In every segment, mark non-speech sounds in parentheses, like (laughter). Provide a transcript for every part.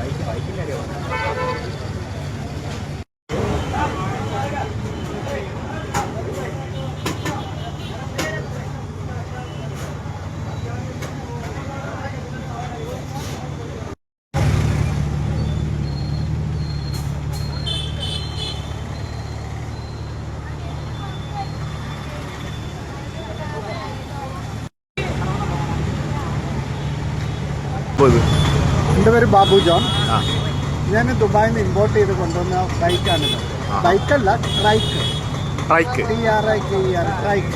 バイクバイクになるよ。എന്റെ പേര് ബാബു ജോൺ. ഞാൻ ദുബായിൽ നിന്ന് ഇമ്പോർട്ട് ചെയ്ത് കൊണ്ടുവന്ന ബൈക്കാണിത് ബൈക്കല്ല trike. Trike. T R I K E R trike.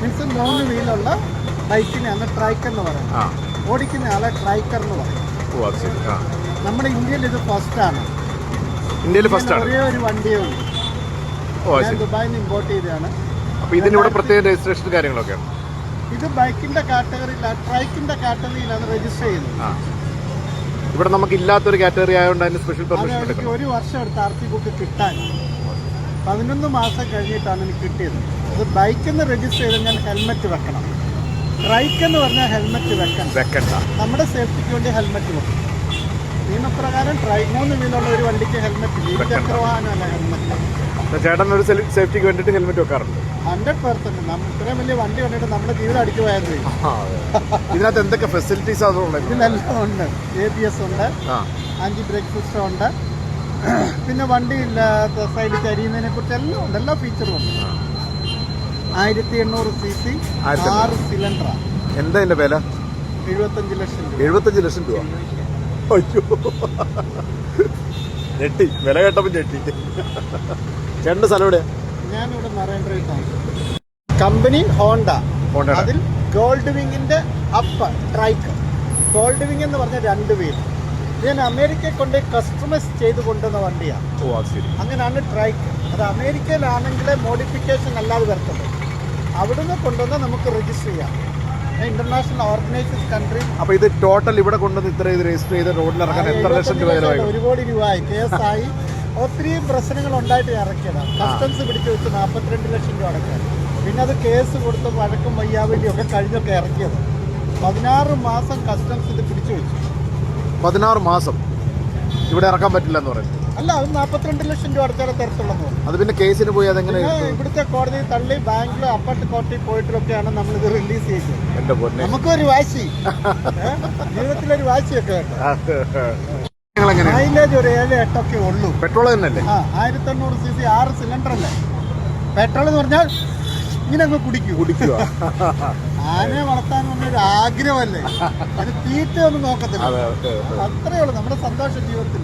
Means മൂന്ന് വീലുള്ള ബൈക്കിനെയാണ് ട്രൈക്ക് എന്ന് പറയുന്നത് ഓടിക്കുന്ന ആളെ ട്രൈക്കർ എന്ന് പറയും നമ്മുടെ ഇന്ത്യയിൽ ഇത് ഫസ്റ്റ് ആണ് ഇന്ത്യയിൽ ഫസ്റ്റ് ആണ് ഒരേ ഒരു വണ്ടിയേ ഉള്ളൂ. ഞാൻ ദുബായിൽ നിന്ന് ഇമ്പോർട്ട് ചെയ്തതാണ്. അപ്പോൾ ഇതിനിവിടെ പ്രത്യേക രജിസ്ട്രേഷൻ കാര്യങ്ങളൊക്കെയാണ് ഇത് ബൈക്കിന്റെ കാറ്റഗറിയിലാണ് ട്രൈക്കിന്റെ കാറ്റഗറിയിലാണ് രജിസ്റ്റർ ചെയ്യുന്നത്. ഇവിടെ നമുക്ക് ഇല്ലാത്തൊരു കാറ്റഗറി ആയതുകൊണ്ട് അതിന് സ്പെഷ്യൽ പെർമിഷൻ ഒരു വർഷം എടുത്ത് ആർ സി ബുക്ക് കിട്ടാൻ. പതിനൊന്ന് മാസം കഴിഞ്ഞിട്ടാണ് എനിക്ക് കിട്ടിയത്. അത് ബൈക്കിൽ നിന്ന് രജിസ്റ്റർ ചെയ്ത് ഞാൻ ഹെൽമെറ്റ് വെക്കണം. റൈക്ക് എന്ന് പറഞ്ഞാൽ ഹെൽമെറ്റ് വെക്കണം. വെക്കണ്ട. നമ്മുടെ സേഫ്റ്റിക്ക് വേണ്ടി ഹെൽമെറ്റ് വെക്കണം. നിയമപ്രകാരം ട്രൈ മൂന്ന് വീലുള്ള ഒരു വണ്ടിക്ക് ഹെൽമെറ്റ് ഇരുചക്ര വാഹനമല്ല ഹെൽമെറ്റ് ചേട്ടൻ ഒരു സേഫ്റ്റിക്ക് വേണ്ടിയിട്ട് ഹെൽമെറ്റ് വെക്കാറുണ്ട്. ഹൺഡ്രഡ് പെർസെന്റ് നമ്മൾ ഇത്രയും വലിയ വണ്ടി കണ്ടിട്ട് നമ്മുടെ ജീവിതം അടിച്ചു പോയത്. ഇതിനകത്ത് എന്തൊക്കെ ഫെസിലിറ്റീസ് അതുള്ളത് ഇതിലെല്ലാം ഉണ്ട്. എ ബി എസ് ഉണ്ട്. ആന്റി ബ്രേക്ക് സിസ്റ്റം ഉണ്ട്. പിന്നെ വണ്ടിയില്ല സൈഡിൽ ചരിയുന്നതിനെ കുറിച്ച് എല്ലാം ഉണ്ട്. എല്ലാ ഫീച്ചറും ഉണ്ട്. ആയിരത്തി എണ്ണൂറ്. സി സി ആറ് സിലിണ്ടറാണ് എന്താ ഇതിന്റെ വില? എഴുപത്തഞ്ച് ലക്ഷം രൂപ. എഴുപത്തഞ്ച് ലക്ഷം രൂപ. അയ്യോ. (laughs) ഞെട്ടി വില കേട്ടപ്പോൾ ഞെട്ടി ചേട്ടന്റെ സ്ഥലം എവിടെയാ? ഞാനിവിടെ നരേന്ദ്രയിൽ കമ്പനി ഹോണ്ട. ഹോണ്ട അതിൽ ഗോൾഡ് വിങ്ങിന്റെ അപ്പ് ട്രൈക്ക് ഗോൾഡ് വിങ് എന്ന് പറഞ്ഞ രണ്ട് വീൽ ഞാൻ അമേരിക്കയെ കൊണ്ട് കസ്റ്റമൈസ് ചെയ്ത് കൊണ്ടുവന്ന വണ്ടിയാണ് ഓ അത് ശരി. അങ്ങനെയാണ് ട്രൈക്ക് അത് അമേരിക്കയിലാണെങ്കിൽ മോഡിഫിക്കേഷൻ അല്ലാതെ വരത്തുള്ളൂ. അവിടുന്ന് കൊണ്ടുവന്ന് നമുക്ക് രജിസ്റ്റർ ചെയ്യാം. ഇന്റർനാഷണൽ ഓർഗനൈസേഷൻ കൺട്രി അപ്പൊ ഇത് ടോട്ടൽ ഇവിടെ കൊണ്ടുവന്ന് ഇത്ര ഇത് രജിസ്റ്റർ ചെയ്ത് റോഡിൽ ഇറക്കാൻ എത്ര ലക്ഷം രൂപ ഒരു കോടി രൂപ കേസായി ഒത്തിരി പ്രശ്നങ്ങൾ ഉണ്ടായിട്ട് ഇറക്കിയതാണ് കസ്റ്റംസ് പിടിച്ചു വെച്ച് നാൽപ്പത്തിരണ്ട് ലക്ഷം രൂപ അടക്കാൻ. പിന്നെ അത് കേസ് കൊടുത്ത് വഴക്കും വയ്യാവലിയും ഒക്കെ കഴിഞ്ഞൊക്കെ ഇറക്കിയത്. പതിനാറ് മാസം കസ്റ്റംസ് ഇത് പിടിച്ചു വെച്ചു. പതിനാറ് മാസം. ഇവിടെ ഇറക്കാൻ പറ്റില്ല എന്ന് പറയുന്നത് അല്ല അത് നാൽപ്പത്തിരണ്ട് ലക്ഷം രൂപ അടച്ചാലേ തരത്തുള്ളൂ. അത് പിന്നെ കേസിന് പോയി അതെങ്ങനെ ഇവിടുത്തെ കോടതി തള്ളി ബാങ്കിൽ അപ്പാർട്ട് കോർട്ടിൽ പോയിട്ടൊക്കെയാണ് നമ്മൾ ഇത് റിലീസ് ചെയ്തത്. നമുക്കൊരു വാശി? ജീവിതത്തിലൊരു വാശിയൊക്കെ കേട്ടോ നിങ്ങൾ എങ്ങനെ മൈലേജ് ഒരു ഏഴ് എട്ടൊക്കെ ഉള്ളൂ. പെട്രോൾ തന്നെയല്ലേ? ആ ആയിരത്തി എണ്ണൂറ് സി സി ആറ് സിലിണ്ടർ അല്ലേ? പെട്രോൾ എന്ന് പറഞ്ഞാൽ ഇങ്ങനെ അങ്ങ് കുടിക്കൂ. കുടിക്കുക. (laughs) ആനയെ വളർത്താൻ ഒരു ആഗ്രഹമല്ലേ? അത് തീറ്റയൊന്നും നോക്കത്തില്ല. അതെ അതെ അതെ. അത്രയേ ഉള്ളൂ നമ്മുടെ സന്തോഷ ജീവിതത്തിൽ.